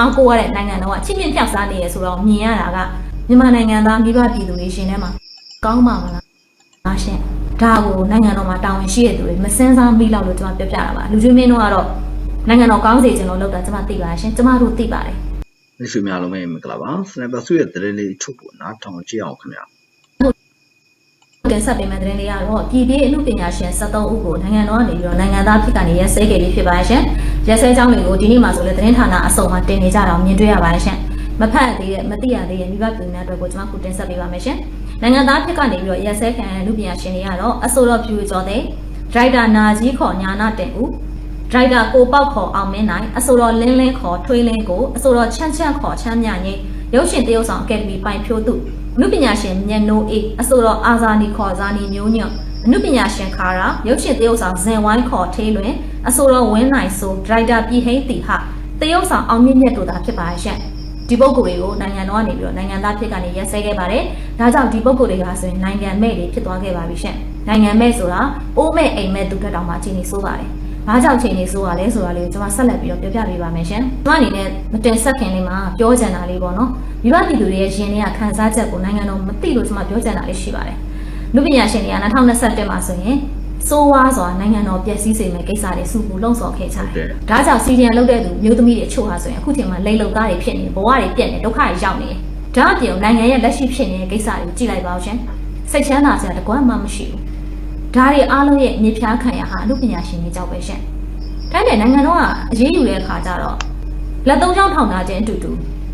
အားကိုးရတဲ့နိုင်ငံတော်ကချစ်မြင့်ဖြောက်စားနေရဆိုတော့မြင်ရတာကမြန်မာနိုင်ငံသားမိဘပြည်သူတွေရှင်ထဲမှာကောင်းပါမလားအားရှင်ဒါကိုနိုင်ငံတော်မှာတာဝန်ရှိတဲ့သူတွေမစင်စားမိလောက်လို့ကျွန်မပြောပြတာပါလူချင်းမင်းတို့ကတော့နိုင်ငံတော်ကောင်းစေချင်လို့လုပ်တာကျွန်မသိပါရှင်ကျွန်မတို့သိပါတယ်မိတ်ဆွေများလုံးပဲမင်္ဂလာပါစနပ်ပါဆုရဲ့သတင်းလေးထုတ်ဖို့နားထောင်ကြည့်အောင်ခင်ဗျာ တင်ဆက်ပေးမယ့်သတင်းလေးကတော့ပြည်ပြည်အမှုပညာရှင်73ဦးကိုနိုင်ငံတော်ကနေပြီးတော့နိုင်ငံသားဖြစ်ကနေရက်စဲခဲ့ပြီးဖြစ်ပါရဲ့ရှင်။ရက်စဲကြောင်းတွေကိုဒီနေ့မှဆိုလဲသတင်းဌာနအစုံမှာတင်နေကြတာကိုမြင်တွေ့ရပါရဲ့ရှင်။မဖတ်သေးတဲ့မသိရသေးတဲ့မိဘပြည်သူများအတွက်ကိုကျွန်မခုတင်ဆက်ပေးပါမယ်ရှင်။နိုင်ငံသားဖြစ်ကနေပြီးတော့ရက်စဲခံအမှုပညာရှင်တွေကတော့အစိုးရဖြူကျော်တဲ့ဒရိုက်တာနာကြီးခေါ်ညာနာတင်ဦးဒရိုက်တာကိုပေါက်ခေါ်အောင်မင်းနိုင်အစိုးရလင်းလင်းခေါ်ထွေးလင်းကိုအစိုးရချမ်းချမ်းခေါ်ချမ်းမြငိမ့်ရုပ်ရှင်တရုပ်ဆောင်အကယ်ဒမီပိုင်ဖြိုးသူ အမှုပညာရှင်မြတ်နိုးအေးအစိုးရအာဇာနီခေါ်ဇာနီမျိုးညွန့်အမှုပညာရှင်ခါရာရုပ်ရှင်တရုပ်ဆောင်ဇင်ဝိုင်းခေါ်ထေးလွင်အစိုးရဝင်းနိုင်ဆိုဒရိုက်တာပြည်ဟိန်းတီဟာတရုပ်ဆောင်အောင်မြင့်မြတ်တို့သာဖြစ်ပါရဲ့ရှင့်ဒီပုဂ္ဂိုလ်တွေကိုနိုင်ငံတော်ကနေပြီးတော့နိုင်ငံသားဖြစ်ကနေရက်စဲခဲ့ပါတယ်။ဒါကြောင့်ဒီပုဂ္ဂိုလ်တွေကဆိုရင်နိုင်ငံမဲ့တွေဖြစ်သွားခဲ့ပါပြီရှင့်။နိုင်ငံမဲ့ဆိုတာအိုးမဲ့အိမ်မဲ့သူတက်တောင်မှအခြေအနေဆိုးပါတယ်။ ဘာကြောင့်အခြေအနေဆိုးရလဲဆိုတာလေးကိုကျွန်မဆက်လက်ပြီးတော့ပြောပြပေးပါမယ်ရှင်။ကျွန်မအနေနဲ့မတင်ဆက်ခင်လေးမှာပြောချင်တာလေးပေါ့နော်။မိဘပြည်သူတွေရဲ့ရင်ထဲကခံစားချက်ကိုနိုင်ငံတော်မသိလို့ကျွန်မပြောချင်တာလေးရှိပါတယ်။လူပညာရှင်တွေက2021မှာဆိုရင်စိုးဝါးစွာနိုင်ငံတော်ပျက်စီးစေမယ့်ကိစ္စတွေစုပူလှုံ့ဆော်ခဲ့ကြတယ်။ဒါကြောင့်စီဒီအန်လုပ်တဲ့သူမျိုးသမီးတွေအချို့ဟာဆိုရင်အခုချိန်မှာလိမ်လုံသားတွေဖြစ်နေဘဝတွေပြက်နေဒုက္ခတွေရောက်နေတယ်။ဒါအပြင်နိုင်ငံရဲ့လက်ရှိဖြစ်နေတဲ့ကိစ္စတွေကိုကြည့်လိုက်ပါဦးရှင်။စိတ်ချမ်းသာစရာတကွမှမရှိဘူး။ ဒါတွေအားလုံးရဲ့မြေဖြားခံရဟာအမှုပညာရှင်တွေကြောက်ပဲရှင်။တိုင်းတဲ့နိုင်ငံတော်ကအရေးယူတဲ့အခါကျတော့လက်သုံးချောင်းထောင်ထားခြင်းအတူတူ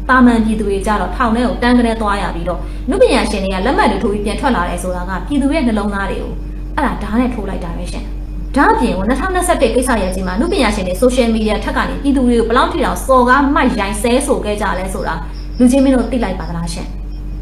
တာမန်ပြည်သူတွေကြတော့ထောင်ထဲကိုတန်းကနေသွားရပြီးတော့နုပညာရှင်တွေကလက်မှတ်တွေထိုးပြီးပြန်ထွက်လာတယ်ဆိုတာကပြည်သူရဲ့နှလုံးသားတွေကိုအဲ့ဒါဓာတ်နဲ့ထိုးလိုက်တာပဲရှင်။ဒါအပြင်2021ကိစ္စရဲ့ကြီးမှာနုပညာရှင်တွေ social media ထက်ကနေပြည်သူတွေကိုဘယ်လောက်ထိတောင်စော်ကားမိုက်ရိုင်းဆဲဆိုခဲ့ကြလဲဆိုတာလူချင်းမင်းတို့သိလိုက်ပါသလားရှင်။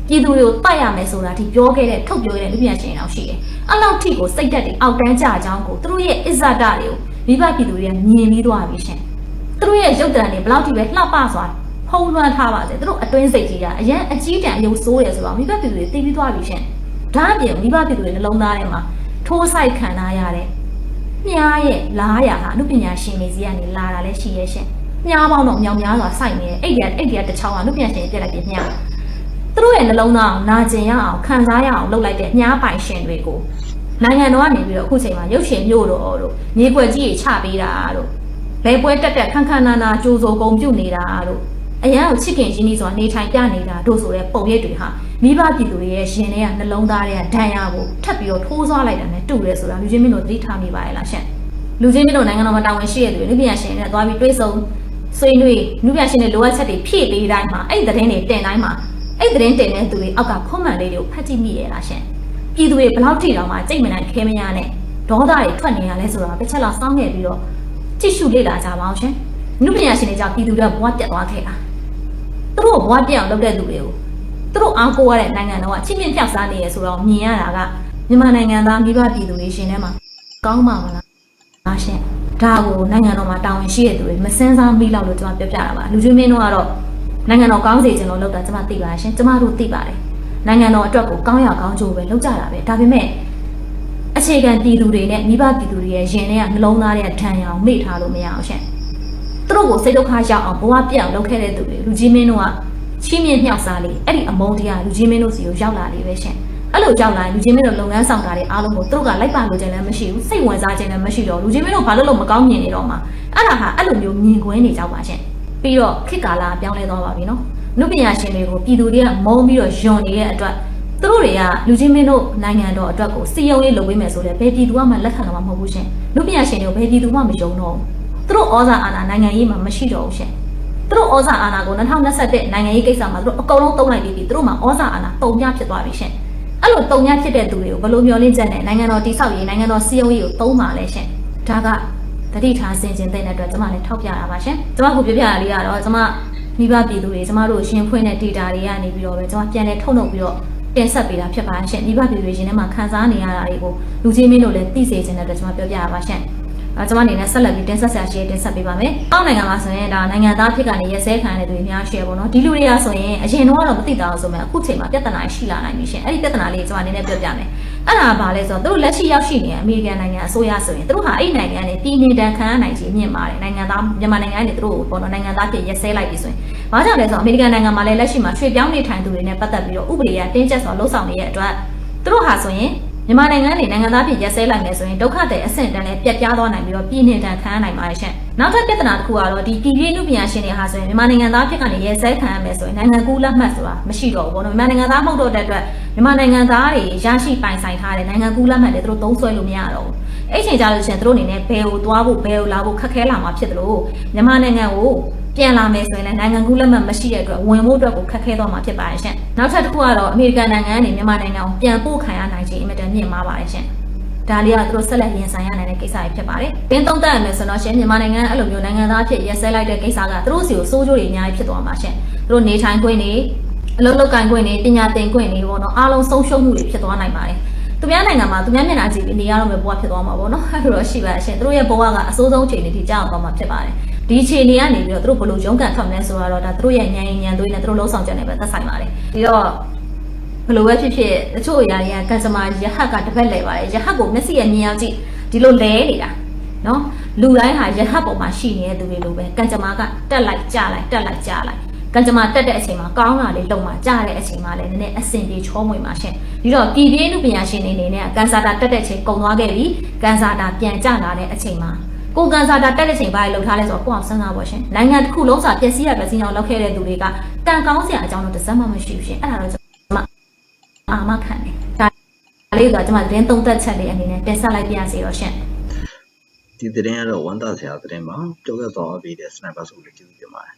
ပြည်သူတွေကိုတတ်ရမယ်ဆိုတာဒီပြောခဲ့တဲ့ထုတ်ပြောခဲ့တဲ့နုပညာရှင်တွေတော့ရှိတယ်။အဲ့လောက်ထိကိုစိတ်သက်တွေအောက်တန်းကြအကြောင်းကိုသူတို့ရဲ့အစ္ဆဒတွေကိုမိဘပြည်သူတွေကမြင်ပြီးသွားပြီရှင်။သူတို့ရဲ့ရုပ်တံတွေဘယ်လောက်ထိပဲလှပစွာဖုံးလွှမ်းထားပါစေသူတို့အတွင်းစိတ်ကြီးကအရန်အကြီးတန်းအယုံဆိုးတယ်ဆိုတော့မိဘပြည်သူတွေသိပြီးသွားပြီရှင်။ဒါအပြင်မိဘပြည်သူတွေနှလုံးသားထဲမှာထိုးဆိုင်ခံထားရတဲ့မြားရဲ့လားရဟာအမှုပညာရှင်တွေစီကနေလာတာလည်းရှိရဲ့ရှင်။မြားပေါင်းတော့မြောင်များစွာစိုက်နေတယ်။အဲ့ဒီအဲ့ဒီတစ်ချောင်းကအမှုပညာရှင်တွေပြက်လိုက်ပြမြားသူ တို့ရဲ့နှလုံးသားကိုနာကျင်ရအောင်ခံစားရအောင်လုပ်လိုက်တဲ့မြားပိုင်ရှင်တွေကိုနိုင်ငံတော်ကနေပြီးတော့အခုချိန်မှာရုပ်ရှင်မျိုးတို့တို့မြေခွက်ကြီးတွေချပေးတာတို့ဘယ်ပွဲတက်တက်ခန်းခန်းနာနာကြိုးစိုးကုန်ပြုတ်နေတာတို့အရန်ကိုချစ်ခင်ရင်းနှီးစွာနေထိုင်ပြနေတာတို့ဆိုတဲ့ပုံရိပ်တွေဟာမိဘပြည်သူတွေရဲ့ရင်ထဲကနှလုံးသားတွေကဒဏ်ရာကိုထပ်ပြီးတော့ထိုးဆွားလိုက်တာနဲ့တူတယ်ဆိုတာလူချင်းမင်းတို့သတိထားမိပါရဲ့လားရှင့်လူချင်းမင်းတို့နိုင်ငံတော်မှာတာဝန်ရှိရတဲ့လူပညာရှင်တွေနဲ့သွားပြီးတွေးဆုံဆွေးနွေးလူပညာရှင်တွေလိုအပ်ချက်တွေဖြည့်ပေးတိုင်းမှာအဲ့ဒီသတင်းတွေတင်တိုင်းမှာ အဲ့ဒီသတင်းတင်တဲ့သူတွေအောက်ကခွန်မှန်လေးတွေကိုဖတ်ကြည့်မိရဲ့လားရှင့်ပြည်သူတွေဘယ်လောက်ထိတောင်မှကြိတ်မနိုင်ခဲမရနဲ့ဒေါသတွေထွက်နေရလဲဆိုတာတစ်ချက်လောက်စောင်းခဲ့ပြီးတော့ကြည့်ရှုလေ့လာကြပါအောင်ရှင်လူပညာရှင်တွေကြောင့်ပြည်သူတွေဘဝပြတ်သွားခဲ့တာသူတို့ဘဝပြတ်အောင်လုပ်တဲ့သူတွေကိုသူတို့အားကိုးရတဲ့နိုင်ငံတော်ကချစ်မြင့်ဖြောက်စားနေရဆိုတော့မြင်ရတာကမြန်မာနိုင်ငံသားမိဘပြည်သူတွေရှင်ထဲမှာကောင်းပါမလား။အားရှင်ဒါကိုနိုင်ငံတော်မှာတာဝန်ရှိတဲ့သူတွေမစင်စားမိလောက်လို့ကျွန်မပြောပြတာပါလူချင်းမင်းတို့ကတော့ နိုင်ငံတော်ကောင်းစေချင်လို့လုပ်တာကျွန်မသိပါရှင်ကျွန်မတို့သိပါတယ်နိုင်ငံတော်အတွက်ကိုကောင်းရကောင်းကျိုးပဲလုပ်ကြတာပဲဒါပေမဲ့အခြေခံပြည်သူတွေနဲ့မိဘပြည်သူတွေရဲ့ရင်ထဲကနှလုံးသားတွေကထန်ရအောင်မေ့ထားလို့မရအောင်ရှင်သူတို့ကိုစိတ်ဒုက္ခရောက်အောင်ဘဝပြတ်အောင်လုပ်ခဲ့တဲ့သူတွေလူချင်းမင်းတို့ကချီးမြှင့်မြောက်စားလေးအဲ့ဒီအမုန်းတရားလူချင်းမင်းတို့စီကိုရောက်လာလေးပဲရှင်အဲ့လိုကြောက်လာရင်လူချင်းမင်းတို့လုပ်ငန်းဆောင်တာတွေအားလုံးကိုသူတို့ကလိုက်ပါလို့ခြင်းလည်းမရှိဘူးစိတ်ဝင်စားခြင်းလည်းမရှိတော့လူချင်းမင်းတို့ဘာလို့လို့မကောင်းမြင်နေတော့မှအဲ့ဒါဟာအဲ့လိုမျိုးမြင်ကွင်းနေကြပါရှင် ပြီးတော့ခေတ်ကာလပြောင်းလဲသွားပါပြီနော်နုပညာရှင်တွေကိုပြည်သူတွေကမုန်းပြီးတော့ယွန်နေတဲ့အတွက်သူတို့တွေကလူချင်းမင်းတို့နိုင်ငံတော်အတွက်ကိုစီယုံရေးလုပ်ပေးမယ်ဆိုတဲ့ဘယ်ပြည်သူမှလက်ခံတော့မှာမဟုတ်ဘူးရှင်နုပညာရှင်တွေကိုဘယ်ပြည်သူမှမယုံတော့ဘူးသူတို့ဩဇာအာဏာနိုင်ငံရေးမှာမရှိတော့ဘူးရှင်သူတို့ဩဇာအာဏာကို2021နိုင်ငံရေးကိစ္စမှာသူတို့အကုန်လုံးတုံးလိုက်ပြီးပြီသူတို့မှာဩဇာအာဏာတုံညဖြစ်သွားပြီရှင်အဲ့လိုတုံညဖြစ်တဲ့သူတွေကိုဘယ်လိုမျှော်လင့်ချက်နဲ့နိုင်ငံတော်တိဆောက်ရေးနိုင်ငံတော်စီယုံရေးကိုတုံးပါလဲရှင်ဒါက တတိထားစင်ကျင်တဲ့အတွက်ကျွန်မလည်းထောက်ပြတာပါရှင်ကျွန်မကိုပြောပြရလေးကတော့ကျွန်မမိဘပြည်သူတွေကျွန်မတို့ရှင်ဖွင့်တဲ့ data တွေကနေပြီးတော့ပဲကျွန်မပြန်လဲထုတ်လုပ်ပြီးတော့တင်ဆက်ပေးတာဖြစ်ပါရှင်မိဘပြည်သူတွေရှင်ထဲမှာခံစားနေရတာတွေကိုလူချင်းမင်းတို့လည်းသိစေချင်တဲ့အတွက်ကျွန်မပြောပြရပါရှင်အဲကျွန်မအနေနဲ့ဆက်လက်ပြီးတင်ဆက်ဆရာရှိတင်ဆက်ပေးပါမယ်။အောက်နိုင်ငံမှာဆိုရင်ဒါနိုင်ငံသားဖြစ်ကနေရက်စဲခံရတဲ့သူတွေများရှိရပေါ့နော်။ဒီလူတွေကဆိုရင်အရင်တော့တော့မသိတာဆိုမှအခုချိန်မှာပြဿနာရှိလာနိုင်ပြီရှင်။အဲ့ဒီပြဿနာလေးကျွန်မအနေနဲ့ပြောပြမယ်။ အဲ့ဒါကဘာလဲဆိုတော့သူတို့လက်ရှိရောက်ရှိနေတဲ့အမေရိကန်နိုင်ငံအစိုးရဆိုရင်သူတို့ဟာအဲ့ဒီနိုင်ငံနဲ့ပြည်နေတန်ခံရနိုင်ခြင်းမြင့်ပါတယ်။နိုင်ငံသားမြန်မာနိုင်ငံကနေသူတို့ကိုပေါ့နော်နိုင်ငံသားဖြစ်ရက်စဲလိုက်ပြီဆိုရင်ဘာကြောင့်လဲဆိုတော့အမေရိကန်နိုင်ငံမှာလည်းလက်ရှိမှာရွှေ့ပြောင်းနေထိုင်သူတွေနဲ့ပတ်သက်ပြီးတော့ဥပဒေကတင်းကျပ်စွာလှုံ့ဆော်နေတဲ့အတွက်သူတို့ဟာဆိုရင်မြန်မာနိုင်ငံနေနိုင်ငံသားဖြစ်ရက်စဲလိုက်မယ်ဆိုရင်ဒုက္ခတဲ့အဆင့်တန်းနဲ့ပြတ်ပြားသွားနိုင်ပြီးတော့ပြည်နေတန်ခံရနိုင်ပါတယ်ရှင်။ နောက်ထပ်ပြဿနာတစ်ခုကတော့ဒီပြည်ပြည့်နုပညာရှင်တွေဟာဆိုရင်မြန်မာနိုင်ငံသားဖြစ်ကနေရက်စဲခံရမယ်ဆိုရင်နိုင်ငံကူးလက်မှတ်ဆိုတာမရှိတော့ဘူးပေါ့နော်။မြန်မာနိုင်ငံသားမဟုတ်တော့တဲ့အတွက်မြန်မာနိုင်ငံသားတွေရရှိပိုင်ဆိုင်ထားတဲ့နိုင်ငံကူးလက်မှတ်တွေသူတို့သုံးစွဲလို့မရတော့ဘူး။အဲ့ချိန်ကြလို့ရှိရင်သူတို့အနေနဲ့ဘယ်ကိုသွားဖို့ဘယ်ကိုလာဖို့ခက်ခဲလာမှာဖြစ်တယ်လို့မြန်မာနိုင်ငံကိုပြန်လာမယ်ဆိုရင်လည်းနိုင်ငံကူးလက်မှတ်မရှိတဲ့အတွက်ဝင်ဖို့အတွက်ကိုခက်ခဲသွားမှာဖြစ်ပါတယ်ရှင်။နောက်ထပ်တစ်ခုကတော့အမေရိကန်နိုင်ငံကနေမြန်မာနိုင်ငံကိုပြန်ပို့ခံရနိုင်ခြင်းအင်မတန်မြင့်မားပါတယ်ရှင်။ ဒါလေးကသူတို့ဆက်လက်ရင်ဆိုင်ရနိုင်တဲ့ကိစ္စတွေဖြစ်ပါတယ်။တင်းသုံးသပ်ရမယ်ဆိုတော့ရှင်မြန်မာနိုင်ငံအဲ့လိုမျိုးနိုင်ငံသားဖြစ်ရက်စဲလိုက်တဲ့ကိစ္စကသူတို့စီကိုစိုးကျိုးတွေအများကြီးဖြစ်သွားမှာရှင်။သူတို့နေထိုင်ခွင့်တွေအလုပ်လုပ်ကိုင်ခွင့်တွေပညာသင်ခွင့်တွေပေါ့နော်အားလုံးဆုံးရှုံးမှုတွေဖြစ်သွားနိုင်ပါတယ်။သူများနိုင်ငံမှာသူများမျက်နှာကြည့်ပြီးနေရတော့မယ်ဘဝဖြစ်သွားမှာပေါ့နော်။အဲ့လိုတော့ရှိပါရှင်။သူတို့ရဲ့ဘဝကအစိုးဆုံးချိန်တွေထိကြောက်သွားမှာဖြစ်ပါတယ်။ဒီအခြေအနေကနေပြီးတော့သူတို့ဘယ်လိုရုန်းကန်ထွက်မလဲဆိုတော့ဒါသူတို့ရဲ့ဉာဏ်ရည်ဉာဏ်သွေးနဲ့သူတို့လှုပ်ဆောင်ချက်နဲ့ပဲသက်ဆိုင်ပါတယ်။ပြီးတော့ ဘယ်လိုပဲဖြစ်ဖြစ်တချို့အရာတွေကကစတမာရဟတ်ကတစ်ဖက်လဲပါတယ်ရဟတ်ကိုမျက်စိရဲ့မြင်အောင်ကြည့်ဒီလိုလဲနေတာနော်လူတိုင်းဟာရဟတ်ပေါ်မှာရှိနေတဲ့သူတွေလိုပဲကံကြမ္မာကတက်လိုက်ကြလိုက်တက်လိုက်ကြလိုက်ကံကြမ္မာတက်တဲ့အချိန်မှာကောင်းတာလေးလုံမှာကြားတဲ့အချိန်မှာလည်းနည်းနည်းအဆင်ပြေချောမွေမှာရှင်ပြီးတော့ပြည်ပြင်းနုပညာရှင်တွေအနေနဲ့ကန်စာတာတက်တဲ့အချိန်ကုန်သွားခဲ့ပြီကန်စာတာပြန်ကျလာတဲ့အချိန်မှာကိုကန်စာတာတက်တဲ့ချိန်ဘာလို့လှုပ်ထားလဲဆိုတော့ကိုအောင်စဉ်းစားပါရှင်နိုင်ငံတစ်ခုလုံးစာပျက်စီးရပျက်စီးအောင်လုပ်ခဲ့တဲ့သူတွေကကံကောင်းစရာအကြောင်းတော့တစ်စက်မှမရှိဘူးရှင်အဲ့ဒါတော့ကျွန်မ အာမခံတယ်ဒါလေးကကျွန်မသတင်းသုံးသက်ချက်လေးအနေနဲ့တင်ဆက်လိုက်ပြရစီတော့ရှင်ဒီသတင်းကတော့ဝန်တာဆရာသတင်းပါကြောက်ရသွားပြီးတဲ့ sniper ဆိုလေးကျေးဇူးတင်ပါတယ်